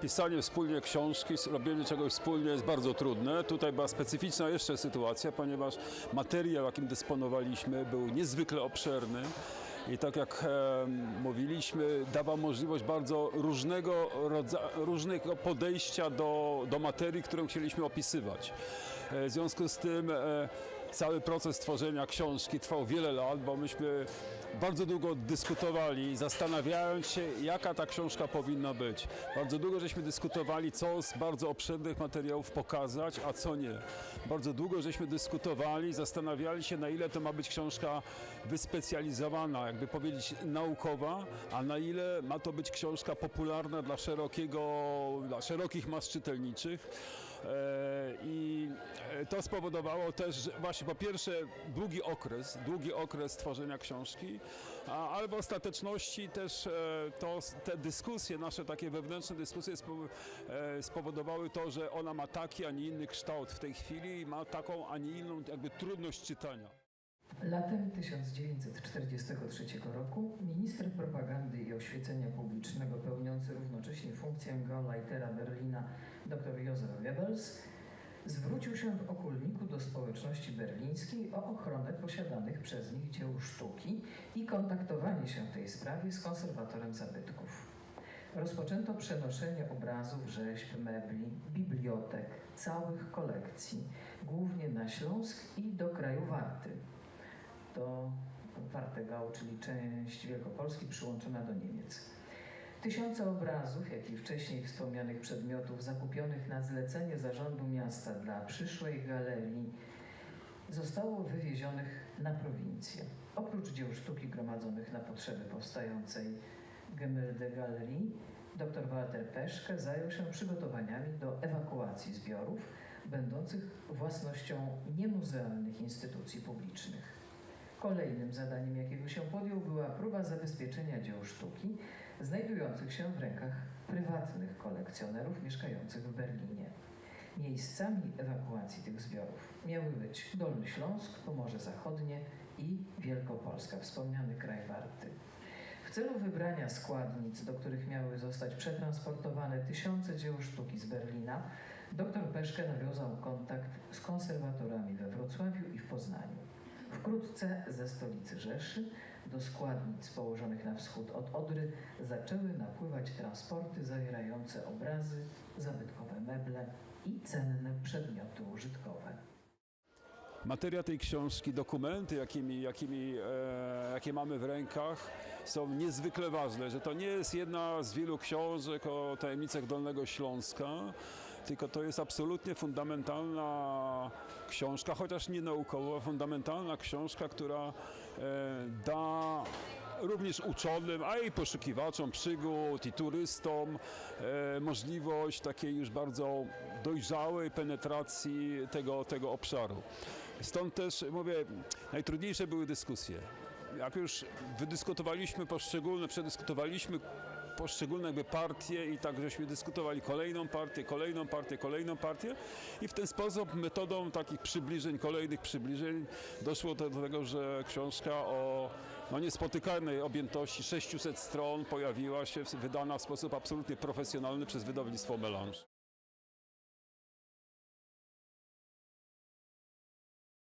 Pisanie wspólnie książki, robienie czegoś wspólnie jest bardzo trudne. Tutaj była specyficzna jeszcze sytuacja, ponieważ materiał, jakim dysponowaliśmy, był niezwykle obszerny. I tak jak e, mówiliśmy, dawał możliwość bardzo różnego, różnego podejścia do, do materii, którą chcieliśmy opisywać. E, w związku z tym e, cały proces tworzenia książki trwał wiele lat, bo myśmy bardzo długo dyskutowali, zastanawiając się, jaka ta książka powinna być. Bardzo długo żeśmy dyskutowali, co z bardzo obszernych materiałów pokazać, a co nie. Bardzo długo żeśmy dyskutowali, zastanawiali się, na ile to ma być książka wyspecjalizowana, jakby powiedzieć naukowa, a na ile ma to być książka popularna dla szerokiego, dla szerokich mas czytelniczych. E, I e, to spowodowało też, właśnie po pierwsze długi okres, długi okres tworzenia książki, ale w ostateczności też e, to, te dyskusje, nasze takie wewnętrzne dyskusje spo- spowodowały to, że ona ma taki, a nie inny kształt w tej chwili i ma taką, a nie inną jakby trudność czytania. Latem 1943 roku minister propagandy i oświecenia publicznego pełniący równocześnie funkcję Gauleitera Berlina dr Józef Goebbels zwrócił się w okulniku do społeczności berlińskiej o ochronę posiadanych przez nich dzieł sztuki i kontaktowanie się w tej sprawie z konserwatorem zabytków. Rozpoczęto przenoszenie obrazów, rzeźb, mebli, bibliotek, całych kolekcji, głównie na Śląsk i do kraju Warty do Wartegau, czyli część Wielkopolski przyłączona do Niemiec. Tysiące obrazów, jak i wcześniej wspomnianych przedmiotów zakupionych na zlecenie zarządu miasta dla przyszłej galerii zostało wywiezionych na prowincję. Oprócz dzieł sztuki gromadzonych na potrzeby powstającej Gemälde Galerii, dr Walter Peszke zajął się przygotowaniami do ewakuacji zbiorów będących własnością niemuzealnych instytucji publicznych. Kolejnym zadaniem, jakiego się podjął, była próba zabezpieczenia dzieł sztuki znajdujących się w rękach prywatnych kolekcjonerów mieszkających w Berlinie. Miejscami ewakuacji tych zbiorów miały być Dolny Śląsk, Pomorze Zachodnie i Wielkopolska, wspomniany kraj Warty. W celu wybrania składnic, do których miały zostać przetransportowane tysiące dzieł sztuki z Berlina, dr Peszke nawiązał kontakt z konserwatorami we Wrocławiu i w Poznaniu. Wkrótce ze stolicy Rzeszy do składnic położonych na wschód od Odry zaczęły napływać transporty zawierające obrazy, zabytkowe meble i cenne przedmioty użytkowe. Materia tej książki, dokumenty, jakimi, jakimi, e, jakie mamy w rękach, są niezwykle ważne, że to nie jest jedna z wielu książek o tajemnicach Dolnego Śląska, tylko to jest absolutnie fundamentalna książka, chociaż nie naukowa, fundamentalna książka, która e, da również uczonym, a i poszukiwaczom przygód i turystom e, możliwość takiej już bardzo dojrzałej penetracji tego, tego obszaru. Stąd też mówię, najtrudniejsze były dyskusje. Jak już wydyskutowaliśmy poszczególne, przedyskutowaliśmy poszczególne jakby partie i tak żeśmy dyskutowali kolejną partię, kolejną partię, kolejną partię i w ten sposób metodą takich przybliżeń, kolejnych przybliżeń doszło do tego, że książka o no, niespotykanej objętości 600 stron pojawiła się, wydana w sposób absolutnie profesjonalny przez wydawnictwo Melange.